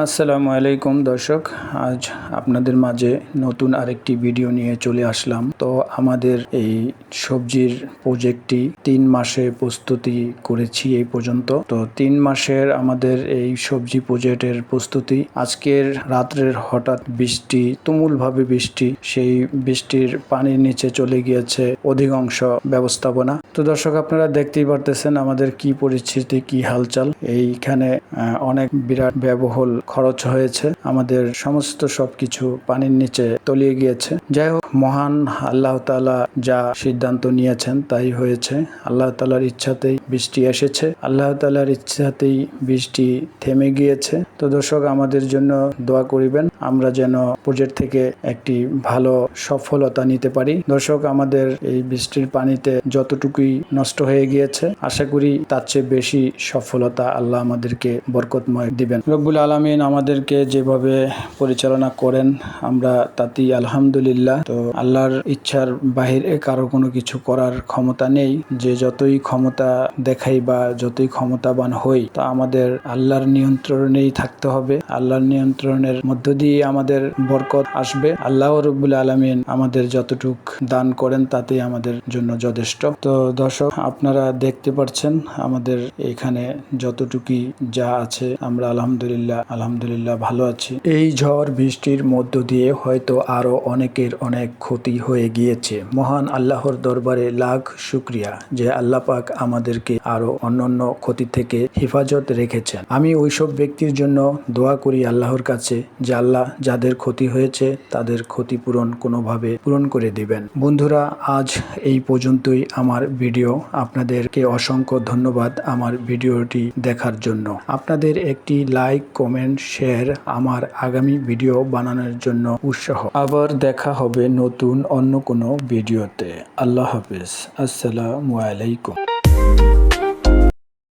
আসসালামু আলাইকুম দর্শক, আজ আপনাদের মাঝে নতুন আরেকটি ভিডিও নিয়ে চলে আসলাম। তো আমাদের এই সবজির প্রজেক্টটি তিন মাসে প্রস্তুতি করেছি এই পর্যন্ত। তো তিন মাসের আমাদের এই সবজি প্রজেক্টের প্রস্তুতি, আজকের রাত্রের হঠাৎ বৃষ্টি, তুমুলভাবে বৃষ্টি, সেই বৃষ্টির পানির নিচে চলে গিয়েছে অধিকাংশ ব্যবস্থাপনা। তো দর্শক, আপনারা দেখতেই পারতেছেন আমাদের কি পরিস্থিতি, কি হালচাল। এইখানে অনেক বিরাট ব্যয়বহুল খরচ হয়েছে। আমাদের সমস্ত সবকিছু পানির নিচে তলিয়ে গিয়েছে। যাই হোক মহান আল্লাহ তাআলা যা সিদ্ধান্ত নিয়েছেন তাই হয়েছে। আল্লাহ তালার ইচ্ছাতেই বৃষ্টি এসেছে। আল্লাহ তালার ইচ্ছাতেই বৃষ্টি থেমে গিয়েছে। তো দর্শক, আমাদের জন্য দোয়া করিবেন। আমরা যেন প্রজেক্ট থেকে একটি ভালো সফলতা নিতে পারি। দর্শক, আমাদের এই বৃষ্টির পানিতে যতটুকুই নষ্ট হয়ে গিয়েছে, আশা করি তার চেয়ে বেশি সফলতা আল্লাহ আমাদেরকে বরকতময় দিবেন। রব্বুল আলমিন আমাদেরকে যেভাবে পরিচালনা করেন, আমরা তাতেই আলহামদুলিল্লাহ। তো আল্লাহর ইচ্ছার বাহিরে কারও কোনো কিছু করার ক্ষমতা নেই। যে যতই ক্ষমতা দেখাই বা যতই ক্ষমতাবান হই, তা আমাদের আল্লাহর নিয়ন্ত্রণেই থাকতে হবে। আল্লাহর নিয়ন্ত্রণের মধ্য দিয়ে আমাদের বরকত আসবে। আল্লাহ রব্বুল আলমিন আমাদের যতটুক দান করেন, তাতেই আমাদের জন্য যথেষ্ট। তো দর্শক, আপনারা দেখতে পাচ্ছেন, আমাদের এখানে যতটুকুই যা আছে, আমরা আলহামদুলিল্লাহ আলহামদুলিল্লাহ ভালো আছি। এই ঝড়, বৃষ্টির মধ্য দিয়ে হয়তো আরও অনেকের অনেক ক্ষতি হয়ে গিয়েছে। মহান আল্লাহর দরবারে লাখ শুক্রিয়া যে আল্লাহ পাক আমাদেরকে আরও অন্যান্য ক্ষতি থেকে হেফাজত রেখেছেন। আমি ওইসব ব্যক্তির জন্য দোয়া করি আল্লাহর কাছে যে আল্লাহ যাদের ক্ষতি হয়েছে তাদের ক্ষতিপূরণ কোনোভাবে পূরণ করে দিবেন। বন্ধুরা, আজ এই পর্যন্তই আমার ভিডিও। আপনাদেরকে অসংখ্য ধন্যবাদ আমার ভিডিওটি দেখার জন্য। আপনাদের একটি লাইক, কমেন্ট, শেয়ার আমার আগামী ভিডিও বানানোর জন্য উৎসাহ। আবার দেখা হবে নতুন অন্য কোনো ভিডিওতে। আল্লাহ হাফেজ। আসসালামু আলাইকুম।